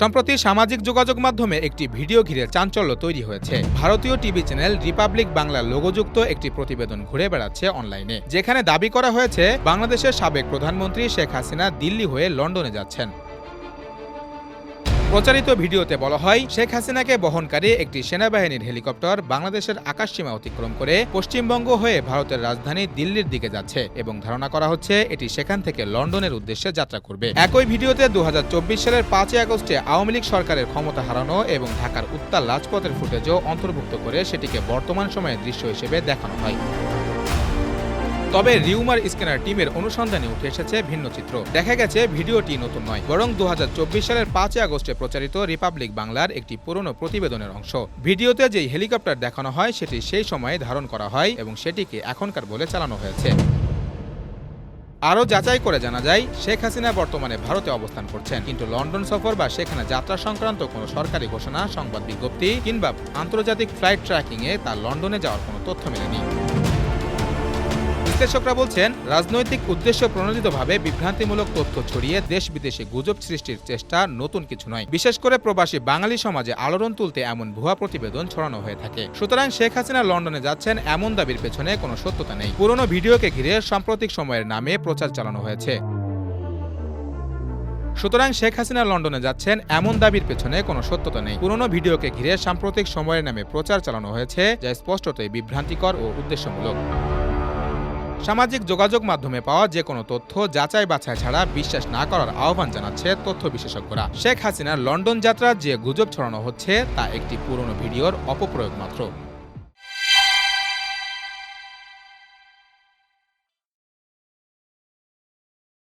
সম্প্রতি সামাজিক যোগাযোগ মাধ্যমে একটি ভিডিও ঘিরে চাঞ্চল্য তৈরি হয়েছে। ভারতীয় টিভি চ্যানেল রিপাবলিক বাংলার লোগোযুক্ত একটি প্রতিবেদন ঘুরে বেড়াচ্ছে অনলাইনে। যেখানে দাবি করা হয়েছে, বাংলাদেশের সাবেক প্রধানমন্ত্রী শেখ হাসিনা দিল্লি হয়ে লন্ডনে যাচ্ছেন। প্রচারিত ভিডিওতে বলা হয়, শেখ হাসিনাকে বহনকারী একটি সেনাবাহিনীর হেলিকপ্টার বাংলাদেশের আকাশসীমা অতিক্রম করে পশ্চিমবঙ্গ হয়ে ভারতের রাজধানী দিল্লির দিকে যাচ্ছে এবং ধারণা করা হচ্ছে এটি সেখান থেকে লন্ডনের উদ্দেশ্যে যাত্রা করবে। একই ভিডিওতে দু হাজার চব্বিশ সালের পাঁচই আগস্টে আওয়ামী লীগ সরকারের ক্ষমতা হারানো এবং ঢাকার উত্তাল রাজপথের ফুটেজও অন্তর্ভুক্ত করে সেটিকে বর্তমান সময়ের দৃশ্য হিসেবে দেখানো হয়। তবে রিউমার স্ক্যানার টিমের অনুসন্ধানে উঠে এসেছে ভিন্ন চিত্র। দেখা গেছে ভিডিওটি নতুন নয়, বরং দু হাজার চব্বিশ সালের পাঁচই আগস্টে প্রচারিত রিপাবলিক বাংলার একটি পুরনো প্রতিবেদনের অংশ। ভিডিওতে যেই হেলিকপ্টার দেখানো হয়, সেটি সেই সময়ে ধারণ করা হয় এবং সেটিকে এখনকার বলে চালানো হয়েছে। আরও যাচাই করে জানা যায়, শেখ হাসিনা বর্তমানে ভারতে অবস্থান করছেন। কিন্তু লন্ডন সফর বা সেখানে যাত্রা সংক্রান্ত কোনো সরকারি ঘোষণা, সংবাদ বিজ্ঞপ্তি কিংবা আন্তর্জাতিক ফ্লাইট ট্র্যাকিংয়ে তার লন্ডনে যাওয়ার কোনো তথ্য মেলেনি। বিশ্লেষকরা বলছেন, রাজনৈতিক উদ্দেশ্য প্রণোদিতভাবে বিভ্রান্তিমূলক তথ্য ছড়িয়ে দেশ বিদেশে গুজব সৃষ্টির চেষ্টা নতুন কিছু নয়। বিশেষ করে প্রবাসী বাঙালি সমাজে আলোড়ন তুলতে এমন ভুয়া প্রতিবেদন ছড়ানো হয়ে থাকে। সুতরাং শেখ হাসিনা লন্ডনে যাচ্ছেন এমন দাবির পেছনে কোনো সত্যতা নেই। পুরনো ভিডিওকে ঘিরে সাম্প্রতিক সময়ের নামে প্রচার চালানো হয়েছে। সুতরাং শেখ হাসিনা লন্ডনে যাচ্ছেন এমন দাবির পেছনে কোনো সত্যতা নেই। পুরনো ভিডিওকে ঘিরে সাম্প্রতিক সময়ের নামে প্রচার চালানো হয়েছে, যা স্পষ্টতই বিভ্রান্তিকর ও উদ্দেশ্যমূলক। সামাজিক যোগাযোগ মাধ্যমে পাওয়া যে কোনো তথ্য যাচাই বাছাই ছাড়া বিশ্বাস না করার আহ্বান জানাচ্ছে তথ্য বিশেষজ্ঞরা। শেখ হাসিনার লন্ডন যাত্রার যে গুজব ছড়ানো হচ্ছে, তা একটি পুরনো ভিডিওর অপপ্রয়োগ মাত্র।